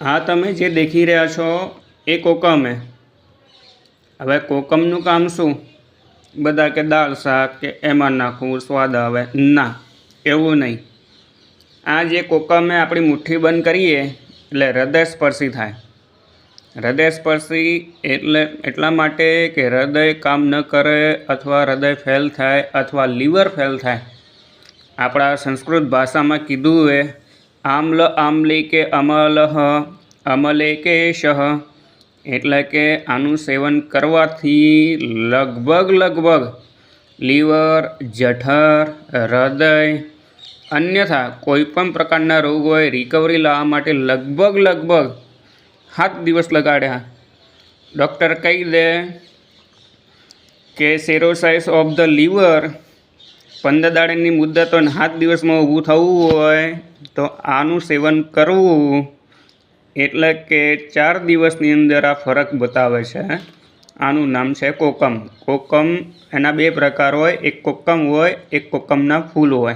આ તમે જે દેખી રહ્યા છો એ કોકમ. હે હવે કોકમનું કામ શું? બધા કે દાળ શાક કે એમાં નાખવું, સ્વાદ આવે. ના, એવું નહીં. આ જે કોકમે આપણી મુઠ્ઠી બંધ કરીએ, એટલે હૃદયસ્પર્શી થાય. હૃદયસ્પર્શી એટલે એટલા માટે કે હૃદય કામ ન કરે અથવા હૃદય ફેલ થાય અથવા લીવર ફેલ થાય. આપણા સંસ્કૃત ભાષામાં કીધું એ આમ્લ આમ્લી કે અમલહ અમલે કે શહ. એટલે કે આનું સેવન કરવાથી લગભગ લગભગ લીવર, જઠર, હૃદય, અન્યથા કોઈ પણ પ્રકારના રોગ હોય રિકવરી લાવવા માટે લગભગ લગભગ સાત દિવસ લગાડ્યા. ડૉક્ટર કહી દે કે સેરોસાઇસ ઓફ ધ લીવર પંદર દાડાની મુદ્દત હોય સાત દિવસમાં ઊભું થવું હોય તો આનું સેવન કરવું. એટલે કે ચાર દિવસની અંદર આ ફરક બતાવે છે. આનું નામ છે કોકમ. કોકમ એના બે પ્રકાર હોય. એક કોકમ હોય, એક કોકમના ફૂલ હોય.